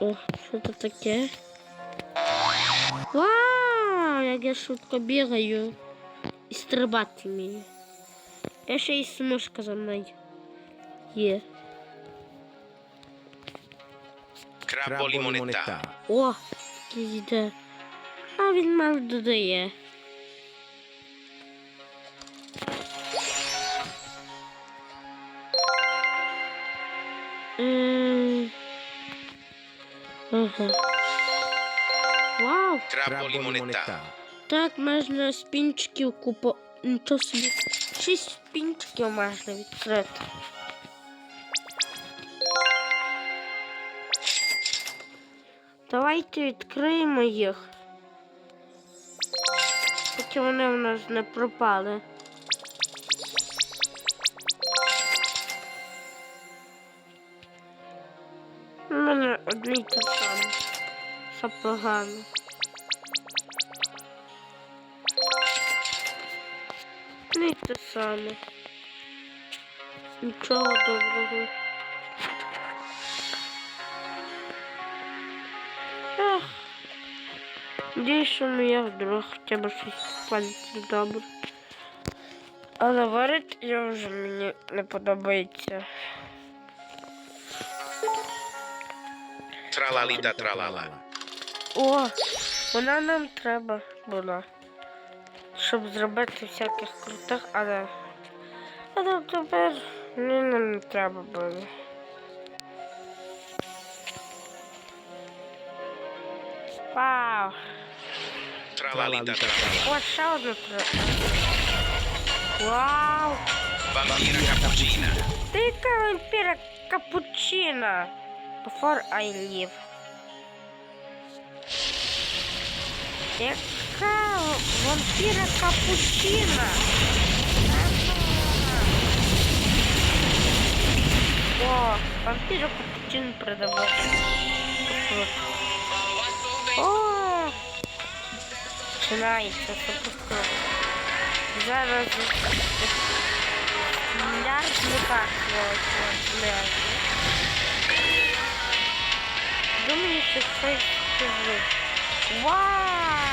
О, що це таке? Вау, як я швидко бігаю. І стрибати вмію. Я ще й смужка за мною. Є. Крабо лимонetta. О, йде. А він мало додає. М. Ага. Вау! Crabbo limonetta. Так можна спінчиків купо. Нічого собі. Шість спінчиків можна відкрити. Давайте відкриємо їх. Поки вони в нас не пропали. Все погано. Не те саме. Нічого доброго. Ех. Надіюсь, що моя вдруг хоча б щось пальці добре. Але варить я вже мені не подобається. Tralalita tralala. О, вона нам треба була. Щоб зробити всяких крутих, але. Але тепер мені нам не треба було. Вау! Tralalita tralala. О, ще одна треба. Вау! Vampira cappuccina. Тика вампіра капучино. Before I leave. Яка вампіра капучино? О, вампіра капучино продавати. О, починається запуск. Зараз мільярд не так блядь. Думаю, що це скажу. Вау!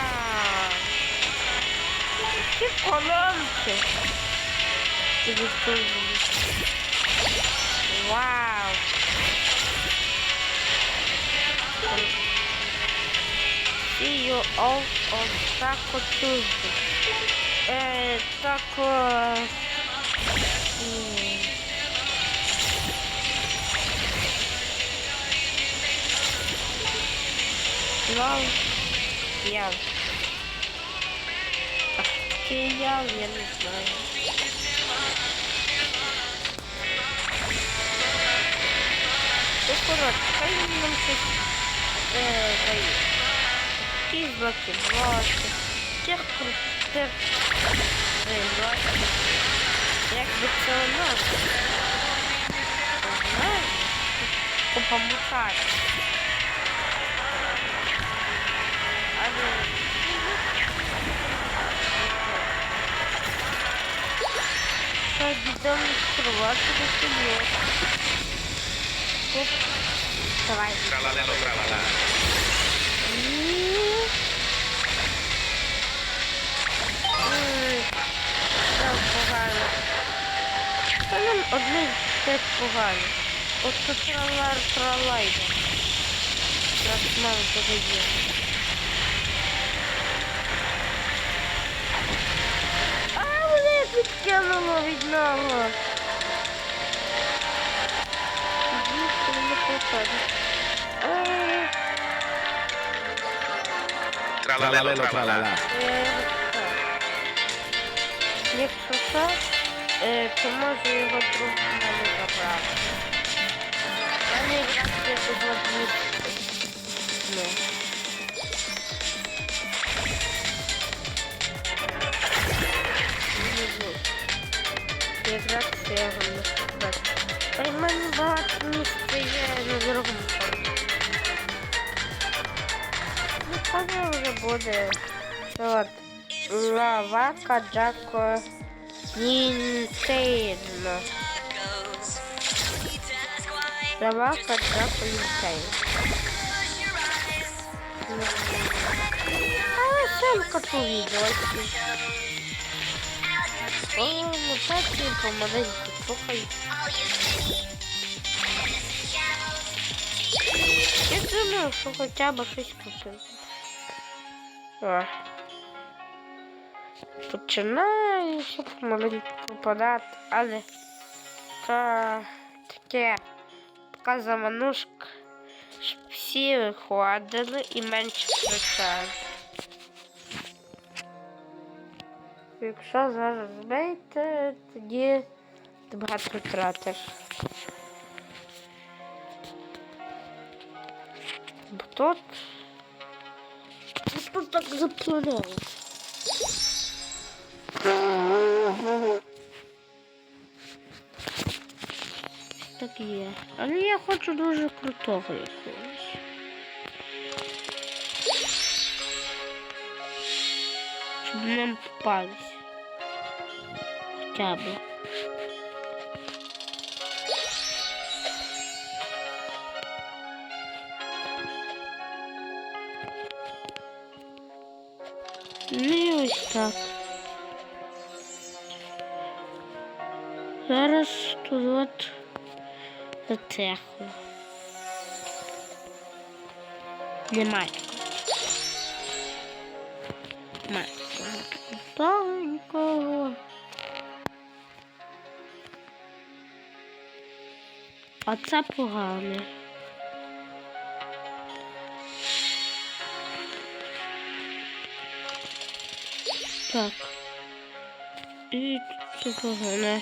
Jakie kolorki! Wow! See you all on Taco Tuesday. Eh, Taco... Hmm. Love, yeah. Яв, я не знаю. Ну, коротше, хай нам щось е, дає. Якісь блоки. Тих крутих блоки. Як би це у нас? Знаєш? Але... Дідом відкривати до себе. Оп. Давай. Так погано. Та нам одне теж погано. От тут тралар тралайда. Нас мало подає. А мене підкинуло від нього. Дійсно не попаде. Ой. Tralalelo tralala. Е, так. Якщо що, е, то може його друг мене забрати. Я не Якраз це я вам не сказати. Та й в мене багато місця є на другому фронті. Ну, коли вже буде. От. Лавака Джако Нінтейно. Лавака Джако Нінтейно. Але сімка повідомості. О, ну так і помаленьку слухай. Я думаю, що хоча б щось купив. Починаю все помаленьку попадати, але це таке така заманушка, щоб всі виходили і менше кричали. Якщо збийте, тоді ти багато втратиш. Бо тут, тут так заплановано. Так є. Але я хочу дуже крутого якогось. Щоб нам попались. Хоча б. Ну і ось так. Зараз тут от затехло. Немає. Немає. Тоненького. А це погане. Так. І це погане.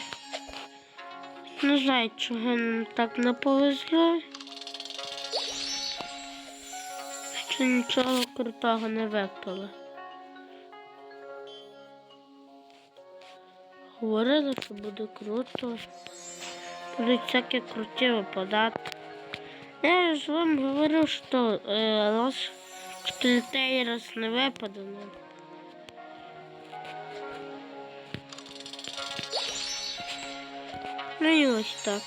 Не знаю, чого нам так не повезло. Що нічого крутого не випало. Говорили, що буде круто. Будуть всякі круті випадати. Я ж вам говорив, що е, раз четвертий раз не випаде. ну. І ось так.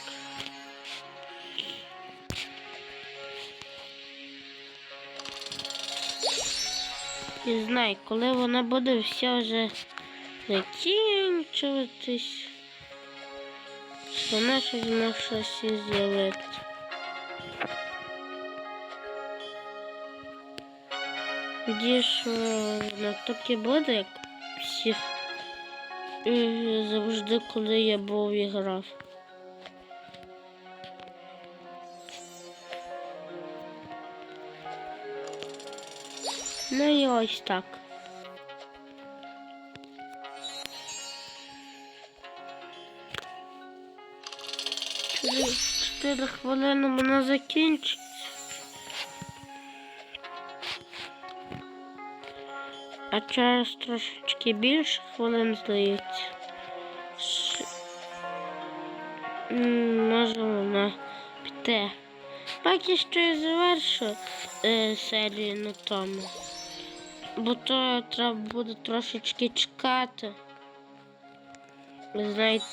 Не знаю, коли вона буде все вже закінчуватись. Вона щось на щось і з'явиться. Тоді що вона так і всіх завжди, коли я був і грав. Ну і ось так. 4 хвилини вона закінчить. А через трошечки більше хвилин здається. Ш- Може вона піти. Поки що я завершу е, серію на тому. Бо то треба буде трошечки чекати. Ви знаєте,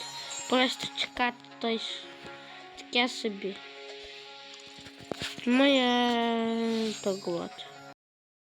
просто чекати то й ж таке собі. Моя я так от.